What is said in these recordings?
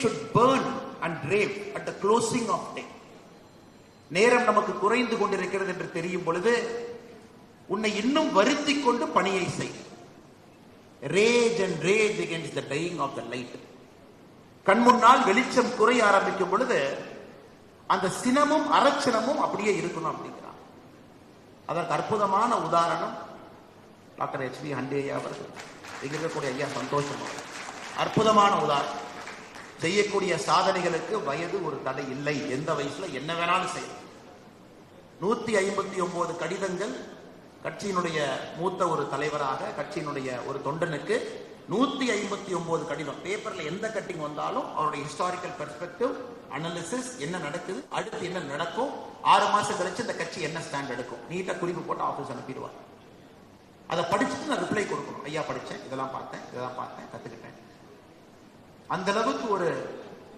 should burn and rave at the closing of day. நேரம் நமக்கு குறைந்து கொண்டிருக்கிறது என்று தெரியும் பொழுது உன்னை இன்னும் வருத்தி கொண்டு பணியை செய். Rage and rage against the dying of the light கண் முன்னால் வெளிச்சம் குறைய ஆரம்பிக்கும் பொழுது அந்த சினமும் அரட்சணமும் அப்படியே இருக்கணும் அப்படிங்கிறான். அதற்கு அற்புதமான உதாரணம் டாக்டர் எச் பி ஹண்டேயா அவர்கள். இங்க இருக்கக்கூடிய ஐயா சந்தோஷம் அவர்கள். அற்புதமான உதாரணம். செய்யக்கூடிய சாதனைகளுக்கு வயது ஒரு தடை இல்லை. எந்த வயசுல? என்ன வேணாலும் செய்யலாம். நூத்தி ஐம்பத்தி ஒன்பது கடிதங்கள் கட்சியினுடைய மூத்த ஒரு தலைவராக கட்சியினுடைய ஒரு தொண்டனுக்கு நூத்தி ஐம்பத்தி ஒன்பது கடிதம். பேப்பர்ல எந்த கட்டிங் வந்தாலும் அவருடைய ஹிஸ்டாரிக்கல் பெர்ஸ்பெக்டிவ் அனாலிசிஸ் என்ன நடக்குது அடுத்து என்ன நடக்கும் ஆறு மாசம் கழிச்சு இந்த கட்சி என்ன ஸ்டாண்ட் எடுக்கும். நீட்டா குறிப்பு போட்டு ஆபீஸ் அனுப்பிடுவார். அதை படிச்சுட்டு நான் ரிப்ளை கொடுக்கணும். ஐயா படிச்சேன் இதெல்லாம் பார்த்தேன் இதெல்லாம் பார்த்தேன் கத்துக்கிட்டேன். அந்த அளவுக்கு ஒரு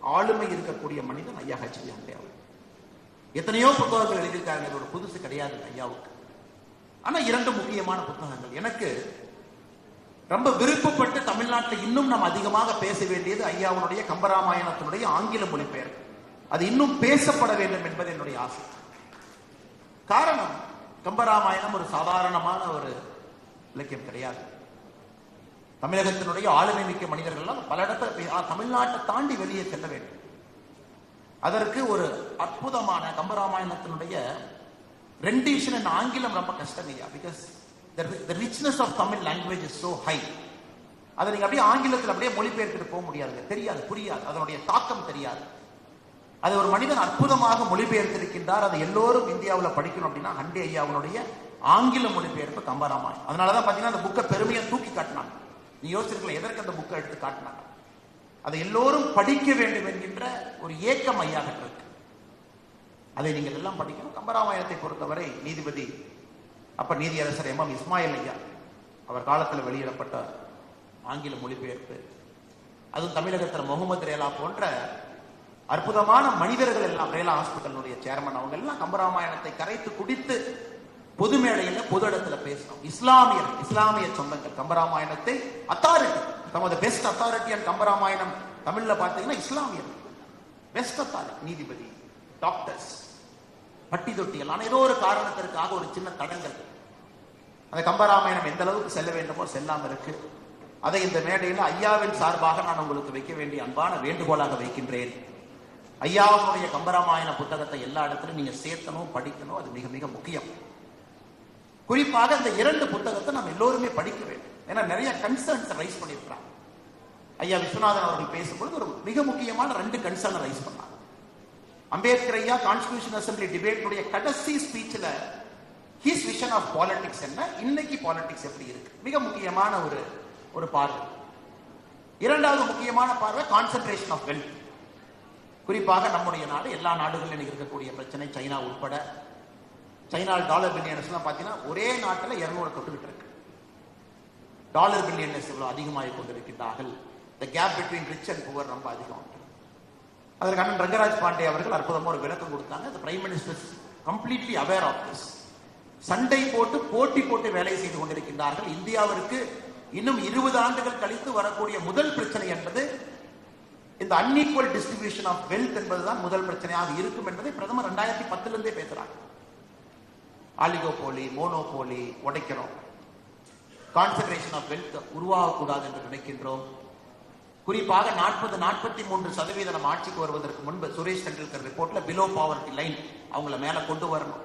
ஆளுமை இருக்கக்கூடிய மனிதன் ஐயா ஹச்டி அண்டே அவர் எத்தனையோ புத்தகங்கள் எழுதியிருக்காங்க இது ஒரு புதுசு கிடையாது ஐயாவுக்கு. ஆனா இரண்டு முக்கியமான புத்தகங்கள். எனக்கு ரொம்ப விருப்பப்பட்டு தமிழ்நாட்டில் இன்னும் நாம் அதிகமாக பேச வேண்டியது ஐயாவுடைய கம்பராமாயணத்தினுடைய ஆங்கில மொழிபெயர்ப்பு. அது இன்னும் பேசப்பட வேண்டும் என்பது என்னுடைய ஆசை. காரணம் கம்பராமாயணம் ஒரு சாதாரணமான ஒரு இலக்கியம் கிடையாது. தமிழகத்தினுடைய ஆளுமை மிக்க மனிதர்கள் எல்லாம் பல இடத்துல தமிழ்நாட்டை தாண்டி வெளியே செல்ல வேண்டும். அதற்கு ஒரு அற்புதமான கம்பராமாயணத்தினுடைய ரெண்டிஷன் என் ஆங்கிலம் ரொம்ப கஷ்டம் ஐயா. Because the richness of Tamil language is so high அதை நீங்க அப்படியே ஆங்கிலத்தில் அப்படியே மொழிபெயர்த்துட்டு போக முடியாது தெரியாது புரியாது. அதனுடைய தாக்கம் தெரியாது. அது ஒரு மனிதன் அற்புதமாக மொழிபெயர்த்திருக்கின்றார். அதை எல்லோரும் இந்தியாவில் படிக்கணும் அப்படின்னா ஹண்டே ஐயாவுடைய ஆங்கில மொழிபெயர்ப்பு கம்பராமாயணம். அதனாலதான் பாத்தீங்கன்னா அந்த புக்கை பெருமையை தூக்கி காட்ட நீ யோசிச்சிருக்கல எதற்கு அந்த புக்கை எடுத்து காட்டினாங்க? அதை எல்லோரும் படிக்க வேண்டும் என்கின்ற ஒரு ஏக்கம் ஐயா இருக்கு. அதை நீங்கள் எல்லாம் படிக்கணும். கம்பராமாயணத்தை பொறுத்தவரை நீதிபதி அப்ப நீதியரசர் எம். எம். இஸ்மாயில் ஐயா அவர் காலத்தில் வெளியிடப்பட்ட ஆங்கில மொழிபெயர்ப்பு அதுவும் தமிழகத்தில் முகமது ரேலா போன்ற அற்புதமான மனிதர்கள் எல்லாம் ரேலா ஹாஸ்பிட்டலுடைய சேர்மன் அவங்க எல்லாம் கம்பராமாயணத்தை கரைத்து குடித்து பொது மேடையில் பொது இடத்துல பேசணும் இஸ்லாமியர் இஸ்லாமிய சொந்தங்கள். கம்பராமாயணத்தை அத்தாரிட்டி தமது பெஸ்ட் அத்தாரிட்டி அண்ட் கம்பராமாயணம். தமிழ்ல பார்த்தீங்கன்னா இஸ்லாமியர். பெஸ்ட் அத்தாரிட்டி நீதிபதி டாக்டர்ஸ் பட்டி தொட்டிகள் ஆனால் ஏதோ ஒரு காரணத்திற்காக ஒரு சின்ன தடங்கள். அந்த கம்பராமாயணம் எந்த அளவுக்கு செல்ல வேண்டுமோ செல்லாமல் இருக்கு. அதை இந்த மேடையில் ஐயாவின் சார்பாக நான் உங்களுக்கு வைக்க வேண்டிய அன்பான வேண்டுகோளாக வைக்கின்றேன். ஐயாவுடைய கம்பராமாயண புத்தகத்தை எல்லா இடத்துலையும் நீங்க சேர்க்கணும் படிக்கணும். அது மிக மிக முக்கியம். குறிப்பாக இந்த இரண்டு புத்தகத்தை நம்ம எல்லோருமே படிக்க வேண்டும். ஏன்னா நிறைய கன்சர்ன்ஸ் ரைஸ் பண்ணியிருக்கிறாங்க ஐயா விஸ்வநாதன் அவர்கள் பேசும்பொழுது ஒரு மிக முக்கியமான ரெண்டு கன்சர்ன் ரைஸ் பண்ணாங்க அம்பேத்கர் ஐயா கான்ஸ்டியூஷன் அசம்பிளி டிபேட்டுடைய கடைசி ஸ்பீச்சில் ஹிஸ் விஷன் ஆஃப் பாலிடிக்ஸ் என்ன இன்னைக்கு பாலிடிக்ஸ் எப்படி இருக்கு? மிக முக்கியமான ஒரு ஒரு பார்வை. இரண்டாவது முக்கியமான பார்வை கான்சென்ட்ரேஷன் ஆஃப் வெல்த் குறிப்பாக நம்முடைய நாடு எல்லா நாடுகளிலும் இருக்கக்கூடிய பிரச்சனை சைனா உட்பட சைனா டாலர் பில்லியனர்ஸ் எல்லாம் ஒரே நாட்டில் இரநூறு தொட்டுக்கிட்டு இருக்கு டாலர் பில்லியனர்ஸ் இவ்வளவு அதிகமாகி கொண்டிருக்கின்றார்கள்? The gap between rich and poor ரொம்ப அதிகம். அதற்கு அண்ணன் ரங்கராஜ் பாண்டே அவர்கள் அற்புதமாக ஒரு விளக்கம் கொடுத்தாங்க. The prime minister completely aware of this சண்டை போட்டு போட்டி போட்டு வேலை செய்து கொண்டிருக்கின்றார்கள். இந்தியாவிற்கு இன்னும் இருபது ஆண்டுகள் கழித்து வரக்கூடிய முதல் பிரச்சனை என்பது இந்த அன்இக்குவல் டிஸ்ட்ரிபியூஷன் ஆஃப் வெல்த் என்பதுதான் முதல் பிரச்சனையாக இருக்கும் என்பதை பிரதமர் ரெண்டாயிரத்தி பத்துல இருந்தே பேசுறாங்க ஆலிகோபோலி மோனோபோலி உடைக்கிறோம். கான்சன்ட்ரேஷன் ஆஃப் வெல்த் உருவாகக்கூடாது என்று நினைக்கின்றோம். குறிப்பாக நாற்பது நாற்பத்தி மூன்று சதவீதம் நம்ம ஆட்சிக்கு வருவதற்கு முன்பு சுரேஷ் டெண்டுல்கர் ரிப்போர்ட்ல பிலோ பாவர்டி லைன் அவங்கள மேல கொண்டு வரணும்.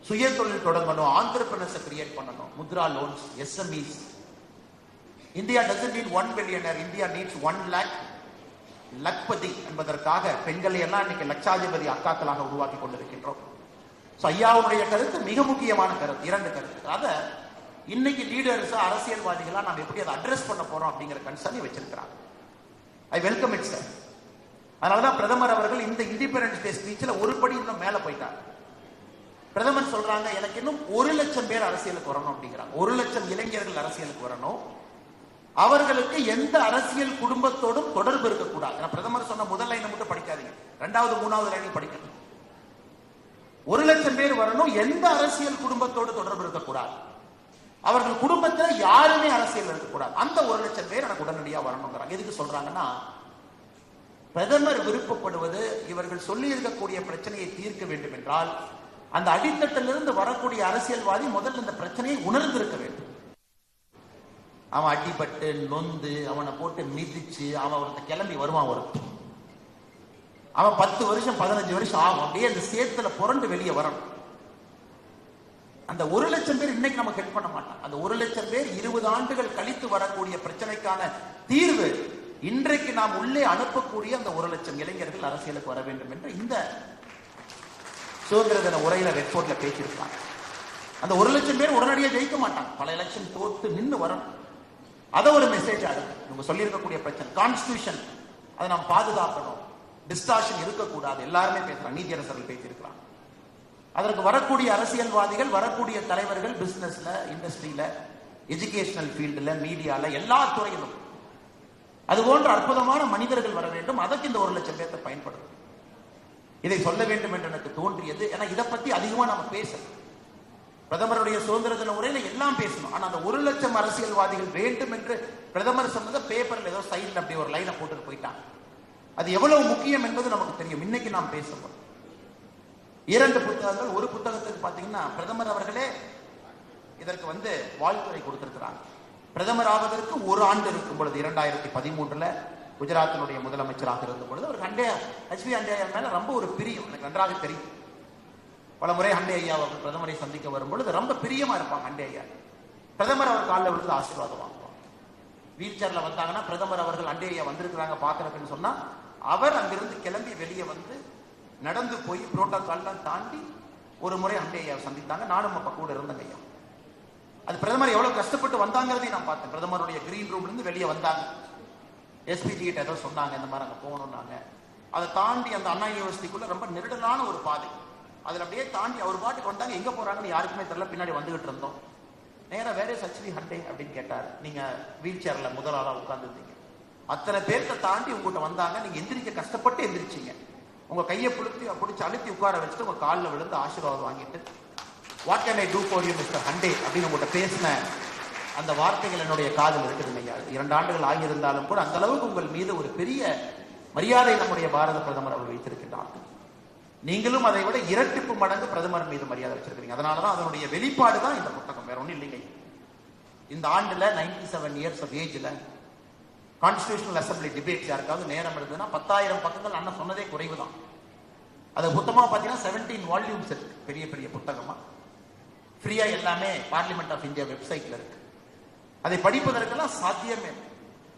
சுய தொழில் தொடங்கணும் ஆந்திரப்பிரனர்ஸை கிரியேட் பண்ணணும். Mudra loans SMEs India doesn't need one billionaire India needs one lakh lakhpati என்பதற்காக பெண்களை எல்லாம் இன்னைக்கு லட்சாதிபதி அக்காக்களாக உருவாக்கி கொண்டிருக்கின்றோம். ஐயாவுடைய கருத்து மிக முக்கியமான கருத்து இரண்டு கருத்து. அதை இன்னைக்கு லீடர்ஸ் அரசியல்வாதிகளா நாம் எப்படி அதை அட்ரஸ் பண்ண போறோம் அப்படிங்கிற கன்சர்னை வச்சிருக்கிறாங்க. ஐ வெல்கம் இட் சார் அதனாலதான் பிரதமர் அவர்கள் இந்த இண்டிபெண்டன்ஸ் டே ஸ்பீச்சில் ஒரு படி இன்னும் மேல போயிட்டாங்க. பிரதமர் சொல்றாங்க எனக்கு இன்னும் ஒரு லட்சம் பேர் அரசியலுக்கு வரணும் அப்படிங்கிறாங்க. ஒரு லட்சம் இளைஞர்கள் அரசியலுக்கு வரணும். அவர்களுக்கு எந்த அரசியல் குடும்பத்தோடும் தொடர்பு இருக்கக்கூடாது. ஏன்னா பிரதமர் சொன்ன முதல் லைனை மட்டும் படிக்காதீங்க. ரெண்டாவது மூணாவது லைனில் படி ஒரு லட்சம் பேர் வரணும் எந்த அரசியல் குடும்பத்தோடு தொடர்பு இருக்கக்கூடாது. அவர்கள் குடும்பத்துல யாருமே அரசியல் இருக்கக்கூடாது அந்த ஒரு லட்சம் பேர் எனக்கு உடனடியா வரணுங்கிறாங்க. எதுக்கு சொல்றாங்கன்னா பிரதமர் விருப்பப்படுவது இவர்கள் சொல்லி இருக்கக்கூடிய பிரச்சனையை தீர்க்க வேண்டும் என்றால் அந்த அடித்தட்டிலிருந்து வரக்கூடிய அரசியல்வாதி முதல்ல இந்த பிரச்சனையை உணர்ந்திருக்க வேண்டும். அவன் அடிபட்டு நொந்து அவனை போட்டு மிதிச்சு அவன் ஒருத்த கிளம்பி வருவான் ஒரு அவன் பத்து வருஷம் பதினஞ்சு வருஷம் ஆகும். அப்படியே அந்த சேத்துல புரண்டு வெளியே வரணும். அந்த ஒரு லட்சம் பேர் இன்னைக்கு நம்ம ஹெல்ப் பண்ண மாட்டான் அந்த ஒரு லட்சம் பேர் இருபது ஆண்டுகள் கழித்து வரக்கூடிய பிரச்சனைக்கான தீர்வு இன்றைக்கு நாம் உள்ளே அனுப்பக்கூடிய அந்த ஒரு லட்சம் இளைஞர்கள் அரசியலுக்கு வர வேண்டும் என்று இந்த சுதந்திர தின உரையில ரெட்போர்ட்ல பேசியிருப்பாங்க. அந்த ஒரு லட்சம் பேர் உடனடியாக ஜெயிக்க மாட்டாங்க. பல எலெக்ஷன் தோத்து நின்று வரணும். அதை ஒரு மெசேஜ் ஆகும் இவங்க சொல்லியிருக்கக்கூடிய பிரச்சனை. கான்ஸ்டியூஷன் அதை நாம் பாதுகாக்கணும். டிஸ்டார்ஷன் இருக்கக்கூடாது. எல்லாருமே பேசுறாங்க நீதியரசர்கள் பேசியிருக்கிறாங்க அதற்கு வரக்கூடிய அரசியல்வாதிகள் வரக்கூடிய தலைவர்கள் பிசினஸ்ல இண்டஸ்ட்ரியில எஜுகேஷனல் ஃபீல்டுல மீடியால எல்லா துறையிலும். அது போன்ற அற்புதமான மனிதர்கள் வர வேண்டும். அதற்கு இந்த ஒரு லட்சம் பேர்த்தை பயன்படுத்தும் இதை சொல்ல வேண்டும் என்று எனக்கு தோன்றியது. ஏன்னா இதை பத்தி அதிகமா நம்ம பேசணும் பிரதமருடைய சுதந்திர தின உரையில எல்லாம் பேசணும். ஆனா அந்த ஒரு லட்சம் அரசியல்வாதிகள் வேண்டும் என்று பிரதமர் சொன்னதை பேப்பர்ல ஏதோ சைட்ல அப்படி ஒரு லைனை போட்டுட்டு போயிட்டாங்க. அது எவ்வளவு முக்கியம் என்பது நமக்கு தெரியும். இன்னைக்கு நாம் பேசுவோம். இரண்டு புத்தகங்கள் ஒரு புத்தகத்துக்கு பாத்தீங்கன்னா பிரதமர் அவர்களே இதற்கு வந்து வாழ்த்துறை கொடுத்திருக்கிறாங்க பிரதமர் ஆவதற்கு ஒரு ஆண்டு இருக்கும் பொழுது இரண்டாயிரத்தி பதிமூன்றுல குஜராத்தினுடைய முதலமைச்சராக இருந்த பொழுது அவர் ஹண்டே ஹெச்பி ஹண்டே மேல ரொம்ப ஒரு பிரியம். எனக்கு நன்றாக தெரியும். பல முறை ஹண்டே ஐயா அவர்கள் பிரதமரை சந்திக்க வரும் பொழுது ரொம்ப பிரியமா இருப்பாங்க ஹண்டே ஐயா. பிரதமர் அவர் காலில் விழுந்து ஆசீர்வாதம் வாங்குவாங்க வீல் சேர்ல வந்தாங்கன்னா பிரதமர் அவர்கள் ஹண்டே ஐயா வந்திருக்கிறாங்க பாக்குறதுன்னு சொன்னா அவர் அங்கிருந்து கிளம்பி வெளியே வந்து நடந்து போய் புரோட்டோகால்லாம் தாண்டி ஒரு முறை ஹண்டே சந்தித்தாங்க. நானும் அப்ப கூட இருந்தேங்க ஐயா. அது பிரதமர் எவ்வளவு கஷ்டப்பட்டு வந்தாங்கிறதையும் நான் பார்த்தேன். பிரதமருடைய கிரீன் ரூம்ல இருந்து வெளியே வந்தாங்க. எஸ்பிஜி கிட்ட ஏதோ சொன்னாங்க இந்த மாதிரி அங்க போகணும்னாங்க. அதை தாண்டி அந்த அண்ணா யூனிவர்சிட்டிக்குள்ள ரொம்ப நெருடலான ஒரு பாதை. அதுல அப்படியே தாண்டி அவர் பாட்டுக்கு வந்தாங்க. எங்க போறாங்கன்னு யாருக்குமே தெரியல. பின்னாடி வந்துகிட்டு இருந்தோம். நேரா வேற சச்சிவி ஹண்டே அப்படின்னு கேட்டார். நீங்க வீல் சேர்ல முதல் உட்கார்ந்துருந்தீங்க. அத்தனை பேர்த்த தாண்டி உங்ககிட்ட வந்தாங்க. நீங்க எந்திரிக்க கஷ்டப்பட்டு எந்திரிச்சீங்க. உங்க கையை பிடிச்சி பிடிச்சி அழுத்தி உட்கார வச்சுட்டு உங்க காலில் விழுந்து ஆசீர்வாதம் வாங்கிட்டு what can I do for you mister Hande அப்படின்னு உங்கள்கிட்ட பேசின அந்த வார்த்தைகள் என்னுடைய காதில் இருக்குதுங்க ஐயா இரண்டு ஆண்டுகள் ஆகியிருந்தாலும் கூட அந்த அளவுக்கு உங்கள் மீது ஒரு பெரிய மரியாதை நம்முடைய பாரத பிரதமர் அவர் வைத்திருக்கின்றார். நீங்களும் அதை விட இரட்டிப்பு மடங்கு பிரதமர் மீது மரியாதை வச்சிருக்கீங்க அதனாலதான் அதனுடைய வெளிப்பாடு தான் இந்த புத்தகம். வேற ஒன்றும் இல்லைங்க. இந்த ஆண்டுல நைன்டி செவன் இயர்ஸ் ஆஃப் ஏஜ்ல கான்ஸ்டியூஷனல் அசம்பிளி டிபேட்ஸ் யாருக்காவது நேரம் இருந்ததுன்னா பத்தாயிரம் பக்கங்கள் அண்ணன் சொன்னதே குறைவு தான் அது மொத்தமா பார்த்தீங்கன்னா செவன்டீன் வால்யூம்ஸ் இருக்கு பெரிய பெரிய புத்தகமாக ஃப்ரீயாக எல்லாமே பார்லிமெண்ட் ஆஃப் இந்தியா வெப்சைட்ல இருக்கு. அதை படிப்பதற்கெல்லாம் சாத்தியமே. இல்லை.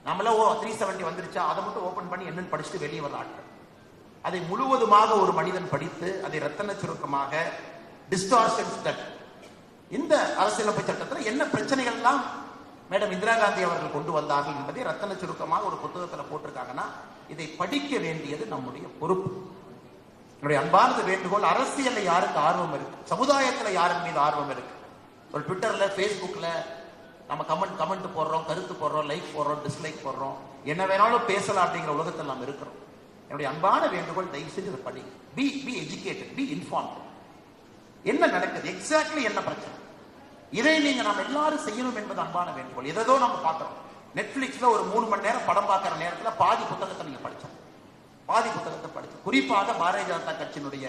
நம்மள ஓ த்ரீ செவன்டி வந்துருச்சா அதை மட்டும் ஓப்பன் பண்ணி என்னன்னு படிச்சுட்டு வெளியே வர ஆட்கள். அதை முழுவதுமாக ஒரு மனிதன் படித்து அதை ரத்தன சுருக்கமாக டிஸ்டார்ஷன் தட் இந்த அரசியலமைப்பு சட்டத்தில் என்ன பிரச்சனைகள்லாம் மேடம் இந்திரா காந்தி அவர்கள் கொண்டு வந்தார்கள் என்பதை ரத்தன சுருக்கமாக ஒரு புத்தகத்தில் போட்டிருக்காங்கன்னா இதை படிக்க வேண்டியது நம்முடைய பொறுப்பு. என்னுடைய அன்பானது வேண்டுகோள் அரசியல்ல யாருக்கு ஆர்வம் இருக்கு? சமுதாயத்துல யாருக்கு மீது ஆர்வம் இருக்கு? ஒரு ட்விட்டர்ல ஃபேஸ்புக்ல நம்ம கமெண்ட் கமெண்ட் போடுறோம் கருத்து போடுறோம் லைக் போடுறோம் டிஸ்லைக் போடுறோம். என்ன வேணாலும் பேசலாம் அப்படிங்கிற உலகத்தில் நாம் இருக்கிறோம். என்னுடைய அன்பான வேண்டுகோள் தயவு செஞ்சு இதை படி. Be be educated be inform என்ன நடக்குது? எக்ஸாக்ட்லி என்ன பிரச்சனை? இதை நீங்க நம்ம எல்லாரும் செய்யணும் என்பது அன்பான வேண்டுகோள். எதோ நம்ம பார்க்கிறோம் நெட்ஃபிளிக்ஸ்ல ஒரு மூணு மணி நேரம் படம் பார்க்கிற நேரத்துல பாதி புத்தகத்தை நீங்க படிச்சோம். பாதி புத்தகத்தை படிச்சு குறிப்பாக பாரதிய ஜனதா கட்சியினுடைய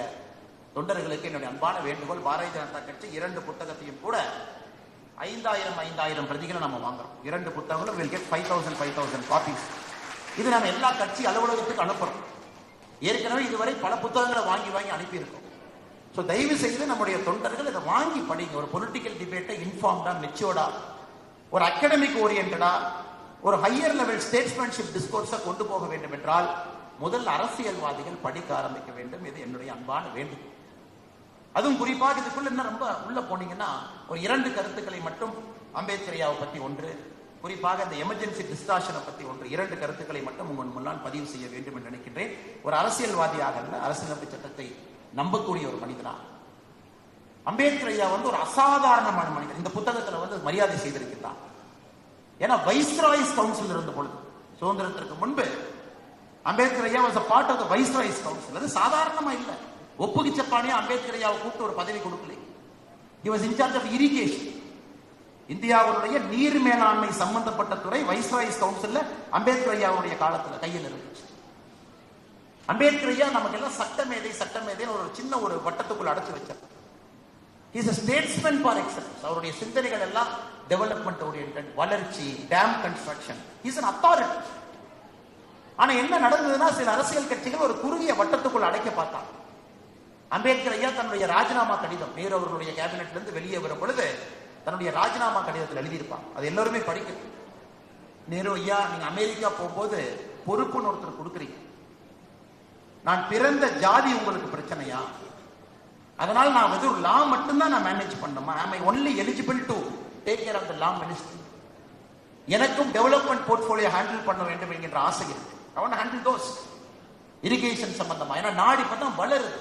தொண்டர்களுக்கு என்னுடைய அன்பான வேண்டுகோள் பாரதிய ஜனதா கட்சி இரண்டு புத்தகத்தையும் கூட ஐந்தாயிரம் ஐந்தாயிரம் பிரதிகளை நம்ம வாங்குறோம். இரண்டு புத்தகங்களும் will get five thousand five thousand copies இது நம்ம எல்லா கட்சி அலுவலகத்துக்கு அனுப்புறோம். ஏற்கனவே இதுவரை பல புத்தகங்களை வாங்கி வாங்கி அனுப்பியிருக்கோம். ஸோ தயவு செய்து நம்முடைய தொண்டர்கள் இதை வாங்கி படிங்க. ஒரு பொலிட்டிக்கல் டிபேட்டை இன்ஃபார்ம்டா மெச்சோர்டா ஒரு அகடமிக் ஓரியன்டா ஒரு ஹையர் லெவல் ஸ்டேட்ஸ்மேன்ஷிப் டிஸ்கோர்ஸை கொண்டு போக வேண்டும் என்றால் முதல் அரசியல்வாதிகள் படிக்க ஆரம்பிக்க வேண்டும். இது என்னுடைய அன்பான வேண்டுகோள். அதுவும் குறிப்பாக இதுக்குள்ள என்ன ரொம்ப உள்ள போனீங்கன்னா ஒரு இரண்டு கருத்துக்களை மட்டும் அம்பேத்கரையாவை பத்தி ஒன்று குறிப்பாக இந்த எமர்ஜென்சி டிஸ்டாஷனை பத்தி ஒன்று இரண்டு கருத்துக்களை மட்டும் உங்கள் முன்னால் பதிவு செய்ய வேண்டும் என்று நினைக்கின்றேன். ஒரு அரசியல்வாதியாக இருந்த அரசியலமைப்பு சட்டத்தை நம்பக்கூடிய ஒரு மனிதனா? அம்பேத்கர் ஐயா வந்து ஒரு அசாதாரணமான மனிதர். இந்த புத்தகத்துல வந்து மரியாதை செய்திருக்கிறான் ஏன்னா வைஸ்ராய்ஸ் கவுன்சில் இருந்த பொழுது சுதந்திரத்திற்கு முன்பு அம்பேத்கர் ஐயா was part of the viceroy's council. அது சாதாரணமா இல்ல. ஒப்புகிச்சப்பானே அம்பேத்கர் ஐயாவை கூப்பிட்டு ஒரு பதவி கொடுக்கல. He was in charge of irrigation இந்தியாவுடைய நீர் மேலாண்மை சம்பந்தப்பட்ட துறை வைஸ்ராய்ஸ் கவுன்சில் அம்பேத்கர் ஐயாவுடைய காலத்துல கையில் இருந்துச்சு. அம்பேத்கர் ஐயா நமக்கு எல்லாம் சட்டமேதை சட்டமேதைன்னு ஒரு சின்ன ஒரு வட்டத்துக்குள்ள அடைச்சு வச்சார். Is a statesman for excellence அவருடைய சிந்தனைகள் எல்லாம் டெவலப்மெண்ட் ஓரியன்ட் வளர்ச்சி dam construction is an authority ஆனா என்ன நடந்ததுன்னா சில அரசியல் கட்சிகள் ஒரு குறுகிய வட்டத்துக்குள் அடைக்க பார்த்தாங்க. அம்பேத்கர் ஐயா தன்னுடைய ராஜினாமா கடிதம் நேரு அவர்களுடைய கேபினெட்ல இருந்து வெளியே வரும் பொழுது தன்னுடைய ராஜினாமா கடிதத்தில் எழுதியிருப்பாங்க. அது எல்லாருமே படிக்கணும் நேரு ஐயா நீங்க அமெரிக்கா போகும்போது பொறுப்புன்னு ஒருத்தர் கொடுக்குறீங்க. நான் பிறந்த ஜாதி உங்களுக்கு பிரச்சனையா? அதனால நான் வந்து ஒரு லா மட்டும்தான் நான் மேனேஜ் பண்ணணுமா? I only eligible to take care of the law ministry எனக்கும் டெவலப்மெண்ட் போர்ட்ஃபோலியோ ஹேண்டில் பண்ண வேண்டும் என்கின்ற ஆசை இருக்கு. அவன் ஹேண்டில் தோஸ் இரிகேஷன் சம்பந்தமா. ஏன்னா நாடு இப்பதான் வளருது.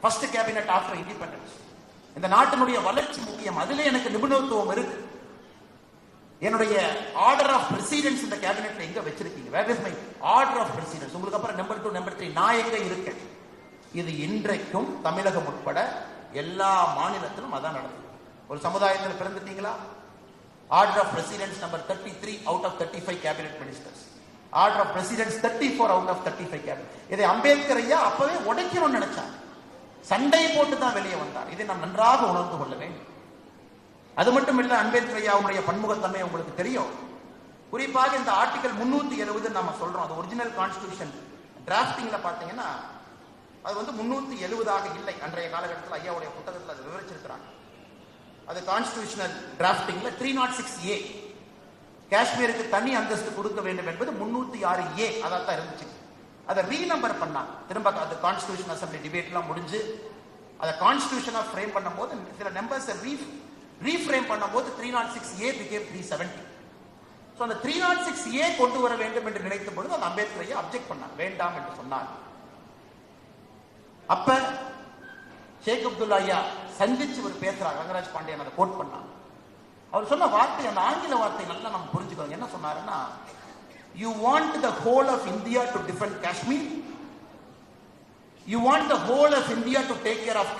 ஃபர்ஸ்ட் கேபினட் ஆஃப்டர் இண்டிபெண்டன்ஸ் இந்த நாட்டினுடைய வளர்ச்சி முக்கியம். அதுல எனக்கு நிபுணத்துவம் இருக்கு. என்னுடைய ஆர்டர் ஆஃப் பிரசிடென்ஸ் இந்த கேபினெட்ல எங்க வச்சிருக்கீங்க? Where is my order of precedence உங்களுக்கு அப்புறம் நம்பர் டூ நம்பர் த்ரீ நான் எங்க இருக்கேன்? இது இன்றைக்கும் தமிழகம் உட்பட எல்லா மாநிலத்திலும் அதான் நடக்குது. ஒரு சமுதாயத்தில் பிறந்துட்டீங்களா? Order of precedence number thirty three out of thirty five cabinet ministers order of precedence thirty four out of thirty five cabinet இதை அம்பேத்கர் ஐயா அப்பவே உடைக்கணும்னு நினைச்சார். சண்டை போட்டு தான் வெளியே வந்தார். இதை நாம் நன்றாக உணர்ந்து கொள்ள வேண்டும். அது மட்டும் இல்ல அம்பேத்கர் ஐயாவுடைய பன்முகத்தன்மை உங்களுக்கு தெரியும். குறிப்பாக இந்த ஆர்டிகல் முன்னூத்தி எழுபது நம்ம சொல்றோம். அது ஒரிஜினல் கான்ஸ்டியூஷன் டிராப்டிங்ல பாத்தீங்கன்னா அது வந்து முன்னூத்தி எழுபதாக இல்லை. அன்றைய காலகட்டத்தில் ஐயாவுடைய புத்தகத்தில் அது விவரிச்சிருக்கிறாங்க. அது கான்ஸ்டியூஷனல் டிராப்டிங்ல த்ரீ நாட் சிக்ஸ் ஏ காஷ்மீருக்கு தனி அந்தஸ்து கொடுக்க வேண்டும் என்பது முன்னூத்தி ஆறு ஏ அதான் தான் இருந்துச்சு. அதை ரீநம்பர் பண்ணாங்க திரும்ப அது கான்ஸ்டியூஷன் அசம்பிளி டிபேட்லாம் முடிஞ்சு அதை கான்ஸ்டியூஷனாக ஃப்ரேம் பண்ணும்போது சில நம்பர்ஸ் ரீ ரீஃப்ரேம் பண்ணும்போது three nought six A become three seventy so அந்த த்ரீ நாட் சிக்ஸ் ஏ கொண்டு வர வேண்டும் என்று நினைத்த பொழுது அந்த அம்பேத்கர் ஐயா அப்ஜெக்ட் பண்ணார். வேண்டாம் என்று சொன்னார். அப்ப ஷேக் அப்துல்லா ஐயா சந்திச்சு ஒரு பேசுறார். ரங்கராஜ் பாண்டியன் அதை கோட் பண்ணார். அவர் சொன்ன வார்த்தை அந்த ஆங்கில வார்த்தை நல்லா நம்ம புரிஞ்சுக்கணும் என்ன சொன்னாருன்னா you want the whole of India to defend Kashmir you want the whole of India to take care of